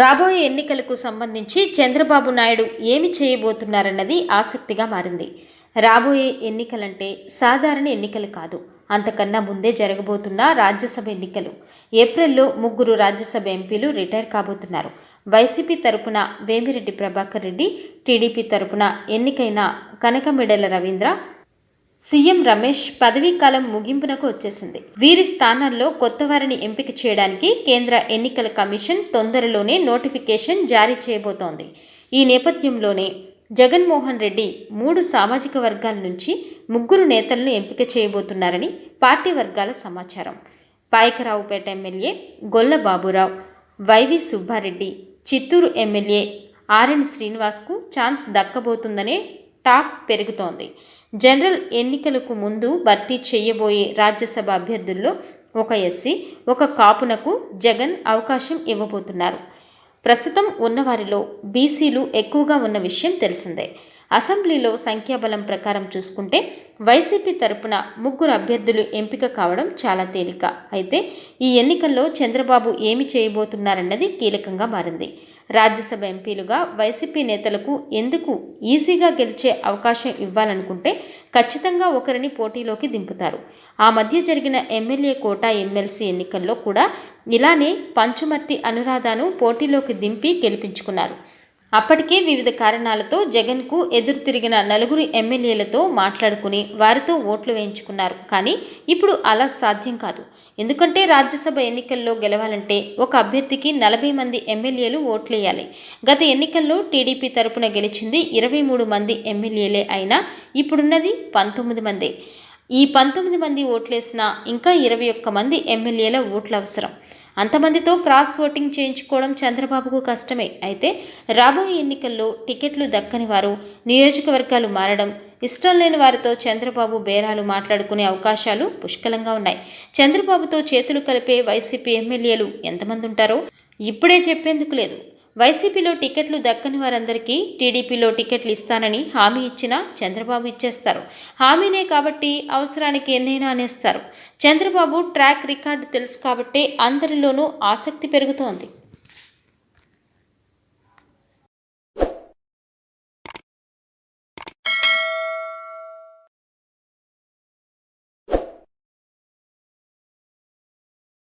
రాబోయే ఎన్నికలకు సంబంధించి చంద్రబాబు నాయుడు ఏమి చేయబోతున్నారన్నది ఆసక్తిగా మారింది. రాబోయే ఎన్నికలంటే సాధారణ ఎన్నికలు కాదు. అంతకన్నా ముందే జరగబోతున్న రాజ్యసభ ఎన్నికలు. ఏప్రిల్లో ముగ్గురు రాజ్యసభ ఎంపీలు రిటైర్ కాబోతున్నారు. వైసీపీ తరపున వేమిరెడ్డి ప్రభాకర్ రెడ్డి టీడీపీ తరపున ఎన్నికైన కనకమిడల రవీంద్ర సీఎం రమేష్ పదవీకాలం ముగింపునకు వచ్చేసింది. వీరి స్థానాల్లో కొత్త వారిని ఎంపిక చేయడానికి కేంద్ర ఎన్నికల కమిషన్ తొందరలోనే నోటిఫికేషన్ జారీ చేయబోతోంది. ఈ నేపథ్యంలోనే జగన్మోహన్ రెడ్డి మూడు సామాజిక వర్గాల నుంచి ముగ్గురు నేతలను ఎంపిక చేయబోతున్నారని పార్టీ వర్గాల సమాచారం. Payakaraopeta MLA Golla Baburao YV Subbareddy Chittoor MLA RN శ్రీనివాస్కు chance దక్కబోతుందనే టాక్ పెరుగుతోంది. జనరల్ ఎన్నికలకు ముందు భర్తీ చేయబోయే రాజ్యసభ అభ్యర్థుల్లో ఒక ఎస్సీ ఒక కాపునకు జగన్ అవకాశం ఇవ్వబోతున్నారు. ప్రస్తుతం ఉన్నవారిలో బీసీలు ఎక్కువగా ఉన్న విషయం తెలిసిందే. అసెంబ్లీలో సంఖ్యాబలం ప్రకారం చూసుకుంటే వైసీపీ తరపున ముగ్గురు అభ్యర్థులు ఎంపిక కావడం చాలా తేలిక. అయితే ఈ ఎన్నికల్లో చంద్రబాబు ఏమి చేయబోతున్నారన్నది కీలకంగా మారింది. రాజ్యసభ ఎంపీలుగా వైసీపీ నేతలకు ఎందుకు ఈజీగా గెలిచే అవకాశం ఇవ్వాలనుకుంటే ఖచ్చితంగా ఒకరిని పోటీలోకి దింపుతారు. ఆ మధ్య జరిగిన ఎమ్మెల్యే కోటా ఎమ్మెల్సీ ఎన్నికల్లో కూడా ఇలానే పంచుమర్తి అనురాధను పోటీలోకి దింపి గెలిపించుకున్నారు. అప్పటికే వివిధ కారణాలతో జగన్కు ఎదురు తిరిగిన నలుగురు ఎమ్మెల్యేలతో మాట్లాడుకుని వారితో ఓట్లు వేయించుకున్నారు. కానీ ఇప్పుడు అలా సాధ్యం కాదు. ఎందుకంటే రాజ్యసభ ఎన్నికల్లో గెలవాలంటే ఒక అభ్యర్థికి నలభై మంది ఎమ్మెల్యేలు ఓట్లేయాలి. గత ఎన్నికల్లో టీడీపీ తరపున గెలిచింది ఇరవై మూడు మంది ఎమ్మెల్యేలే అయినా ఇప్పుడున్నది పంతొమ్మిది మంది. ఈ పంతొమ్మిది మంది ఓట్లేసినా ఇంకా ఇరవై ఒక్క మంది ఎమ్మెల్యేల ఓట్లు అవసరం. అంతమందితో క్రాస్ ఓటింగ్ చేయించుకోవడం చంద్రబాబుకు కష్టమే. అయితే రాబోయే ఎన్నికల్లో టికెట్లు దక్కని వారు నియోజకవర్గాలు మారడం ఇష్టం లేని వారితో చంద్రబాబు బేరాలు మాట్లాడుకునే అవకాశాలు పుష్కలంగా ఉన్నాయి. చంద్రబాబుతో చేతులు కలిపే వైసీపీ ఎమ్మెల్యేలు ఎంతమంది ఉంటారో ఇప్పుడే చెప్పేందుకు లేదు. వైసీపీలో టికెట్లు దక్కని వారందరికీ టీడీపీలో టికెట్లు ఇస్తానని హామీ ఇచ్చినా చంద్రబాబు ఇచ్చేస్తారు. హామీనే కాబట్టి అవసరానికి ఎన్నైనా అనేస్తారు. చంద్రబాబు ట్రాక్ రికార్డు తెలుసు కాబట్టే అందరిలోనూ ఆసక్తి పెరుగుతోంది.